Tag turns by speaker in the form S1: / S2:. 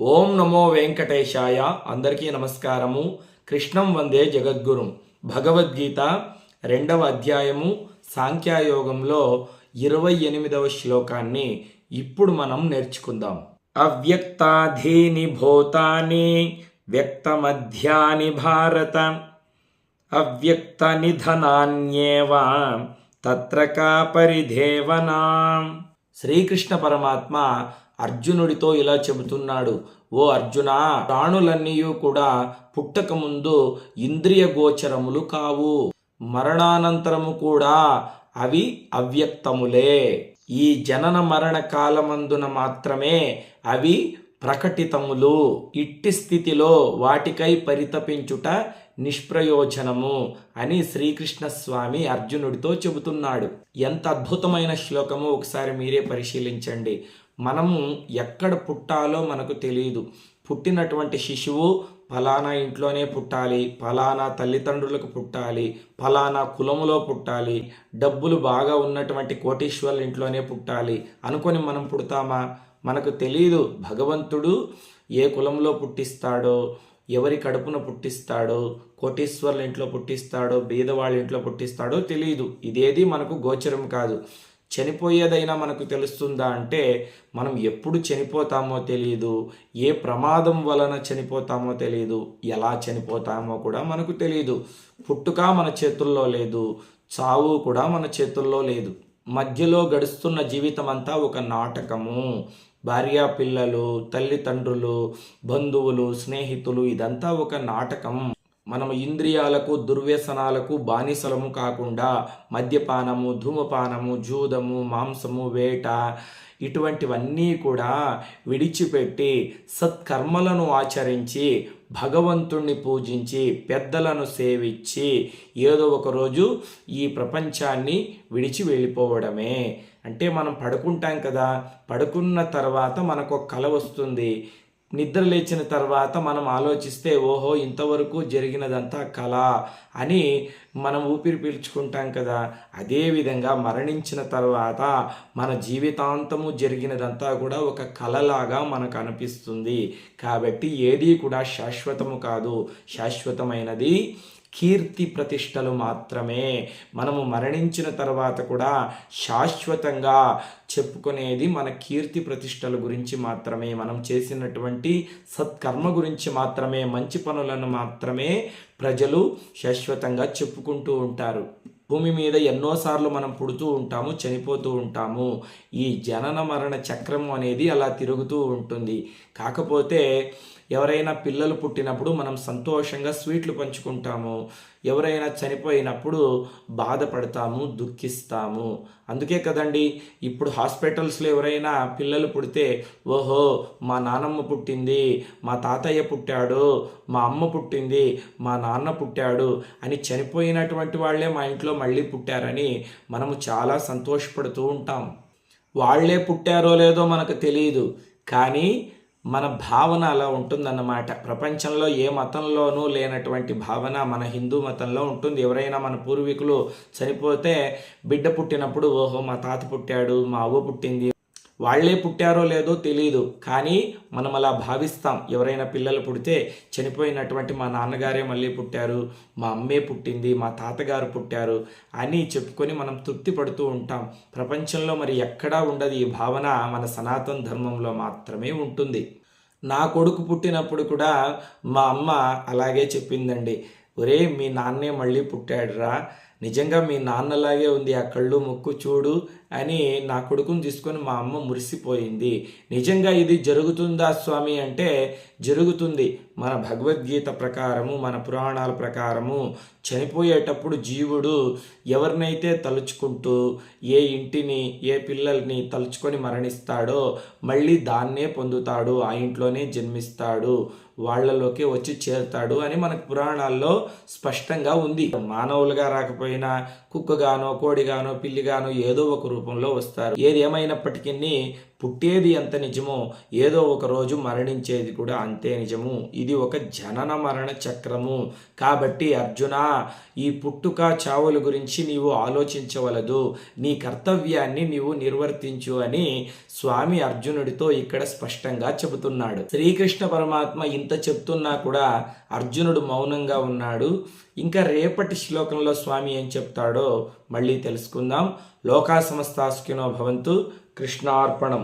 S1: ఓం నమో వెంకటేశాయ. అందరికీ నమస్కారము. కృష్ణం వందే జగద్గురుం. భగవద్గీత రెండవ అధ్యాయము సాంఖ్యాయోగంలో ఇరవై ఎనిమిదవ శ్లోకాన్ని ఇప్పుడు మనం నేర్చుకుందాం. అవ్యక్తాధీని భూతాని వ్యక్తమధ్యాని భారత. అవ్యక్త నిధనాన్యేవ తత్ర కా పరిధేవనా. శ్రీకృష్ణ పరమాత్మ అర్జునుడితో ఇలా చెబుతున్నాడు ఓ అర్జున ప్రాణులన్నీ కూడా పుట్టకముందు ఇంద్రియ గోచరములు కావు. మరణానంతరము కూడా అవి అవ్యక్తములే. ఈ జనన మరణ కాలమందున మాత్రమే అవి ప్రకటితములు. ఇట్టి స్థితిలో వాటికై పరితపించుట నిష్ప్రయోజనము అని శ్రీకృష్ణ స్వామి అర్జునుడితో చెబుతున్నాడు. ఎంత అద్భుతమైన శ్లోకము ఒకసారి మీరే పరిశీలించండి. మనము ఎక్కడ పుట్టాలో మనకు తెలియదు. పుట్టినటువంటి శిశువు ఫలానా ఇంట్లోనే పుట్టాలి ఫలానా తల్లిదండ్రులకు పుట్టాలి ఫలానా కులములో పుట్టాలి డబ్బులు బాగా ఉన్నటువంటి కోటీశ్వర్ల ఇంట్లోనే పుట్టాలి అనుకొని మనం పుడతామా? మనకు తెలియదు భగవంతుడు ఏ కులంలో పుట్టిస్తాడో ఎవరి కడుపున పుట్టిస్తాడో కోటీశ్వర్ల ఇంట్లో పుట్టిస్తాడో బీదవాళ్ళ ఇంట్లో పుట్టిస్తాడో తెలియదు ఇదేది మనకు గోచరం కాదు. చనిపోయేదైనా మనకు తెలుస్తుందా అంటే మనం ఎప్పుడు చనిపోతామో తెలియదు ఏ ప్రమాదం వలన చనిపోతామో తెలియదు ఎలా చనిపోతామో కూడా మనకు తెలియదు పుట్టుక మన చేతుల్లో లేదు చావు కూడా మన చేతుల్లో లేదు. మధ్యలో గడుస్తున్న జీవితం అంతా ఒక నాటకము. భార్యా పిల్లలు తల్లిదండ్రులు బంధువులు స్నేహితులు ఇదంతా ఒక నాటకం. మనం ఇంద్రియాలకు దుర్వ్యసనాలకు బానిసలము కాకుండా మద్యపానము ధూమపానము జూదము మాంసము వేట ఇటువంటివన్నీ కూడా విడిచిపెట్టి సత్కర్మలను ఆచరించి భగవంతుణ్ణి పూజించి పెద్దలను సేవించి ఏదో ఒక రోజు ఈ ప్రపంచాన్ని విడిచి వెళ్ళిపోవడమే. అంటే మనం పడుకుంటాం కదా పడుకున్న తర్వాత మనకు ఒక కల వస్తుంది. నిద్ర లేచిన తర్వాత మనం ఆలోచిస్తే ఓహో ఇంతవరకు జరిగినదంతా కళ అని మనం ఊపిరి పీల్చుకుంటాం కదా. అదేవిధంగా మరణించిన తర్వాత మన జీవితాంతము జరిగినదంతా కూడా ఒక కళలాగా మనకు అనిపిస్తుంది. కాబట్టి ఏది కూడా శాశ్వతము కాదు. శాశ్వతమైనది కీర్తి ప్రతిష్టలు మాత్రమే. మనము మరణించిన తర్వాత కూడా శాశ్వతంగా చెప్పుకునేది మన కీర్తి ప్రతిష్టల గురించి మాత్రమే. మనం చేసినటువంటి సత్కర్మ గురించి మాత్రమే మంచి పనులను మాత్రమే ప్రజలు శాశ్వతంగా చెప్పుకుంటూ ఉంటారు. భూమి మీద ఎన్నోసార్లు మనం పుడుతూ ఉంటాము చనిపోతూ ఉంటాము. ఈ జనన మరణ చక్రం అనేది అలా తిరుగుతూ ఉంటుంది. కాకపోతే ఎవరైనా పిల్లలు పుట్టినప్పుడు మనం సంతోషంగా స్వీట్లు పంచుకుంటాము. ఎవరైనా చనిపోయినప్పుడు బాధపడతాము దుఃఖిస్తాము. అందుకే కదండి ఇప్పుడు హాస్పిటల్స్లో ఎవరైనా పిల్లలు పుడితే ఓహో మా నానమ్మ పుట్టింది మా తాతయ్య పుట్టాడు మా అమ్మ పుట్టింది మా నాన్న పుట్టాడు అని చనిపోయినటువంటి వాళ్ళే మా ఇంట్లో మళ్ళీ పుట్టారని మనము చాలా సంతోషపడుతూ ఉంటాం. వాళ్ళే పుట్టారో లేదో మనకు తెలియదు కానీ మన భావన అలా ఉంటుందన్నమాట. ప్రపంచంలో ఏ మతంలోనూ లేనటువంటి భావన మన హిందూ మతంలో ఉంటుంది. ఎవరైనా మన పూర్వీకులు చనిపోతే బిడ్డ పుట్టినప్పుడు ఓహో మా తాత పుట్టాడు మా అవ్వ పుట్టింది వాళ్ళే పుట్టారో లేదో తెలియదు కానీ మనం అలా భావిస్తాం. ఎవరైనా పిల్లలు పుడితే చనిపోయినటువంటి మా నాన్నగారే మళ్ళీ పుట్టారు మా అమ్మే పుట్టింది మా తాతగారు పుట్టారు అని చెప్పుకొని మనం తృప్తి పడుతూ ఉంటాం. ప్రపంచంలో మరి ఎక్కడా ఉండదు ఈ భావన మన సనాతన ధర్మంలో మాత్రమే ఉంటుంది. నా కొడుకు పుట్టినప్పుడు కూడా మా అమ్మ అలాగే చెప్పిందండి. ఒరే మీ నాన్నే మళ్ళీ పుట్టాడురా. నిజంగా మీ నాన్నలాగే ఉంది ఆ కళ్ళు ముక్కు చూడు అని నా కొడుకుని తీసుకొని మా అమ్మ మురిసిపోయింది. నిజంగా ఇది జరుగుతుందా స్వామి అంటే జరుగుతుంది. మన భగవద్గీత ప్రకారము మన పురాణాల ప్రకారము చనిపోయేటప్పుడు జీవుడు ఎవరినైతే తలుచుకుంటూ ఏ ఇంటిని ఏ పిల్లల్ని తలుచుకొని మరణిస్తాడో మళ్ళీ దాన్నే పొందుతాడు ఆ ఇంట్లోనే జన్మిస్తాడు వాళ్ళలోకి వచ్చి చేరుతాడు అని మనకు పురాణాల్లో స్పష్టంగా ఉంది. మానవులుగా రాకపోయినా కుక్కగానో కోడిగానో పిల్లిగానో ఏదో ఒక రూపంలో వస్తారు. ఏది ఏమైనప్పటికీ పుట్టేది ఎంత నిజమో ఏదో ఒక రోజు మరణించేది కూడా అంతే నిజము. ఇది ఒక జనన మరణ చక్రము. కాబట్టి అర్జున ఈ పుట్టుక చావుల గురించి నీవు ఆలోచించవలదు. నీ కర్తవ్యాన్ని నీవు నిర్వర్తించు అని స్వామి అర్జునుడితో ఇక్కడ స్పష్టంగా చెబుతున్నాడు. శ్రీకృష్ణ పరమాత్మ ఇంత చెప్తున్నా కూడా అర్జునుడు మౌనంగా ఉన్నాడు. ఇంకా రేపటి శ్లోకంలో స్వామి ఏం చెప్తాడో మళ్ళీ తెలుసుకుందాం. లోకా సమస్తాస్కినో భవంతు కృష్ణార్పణం.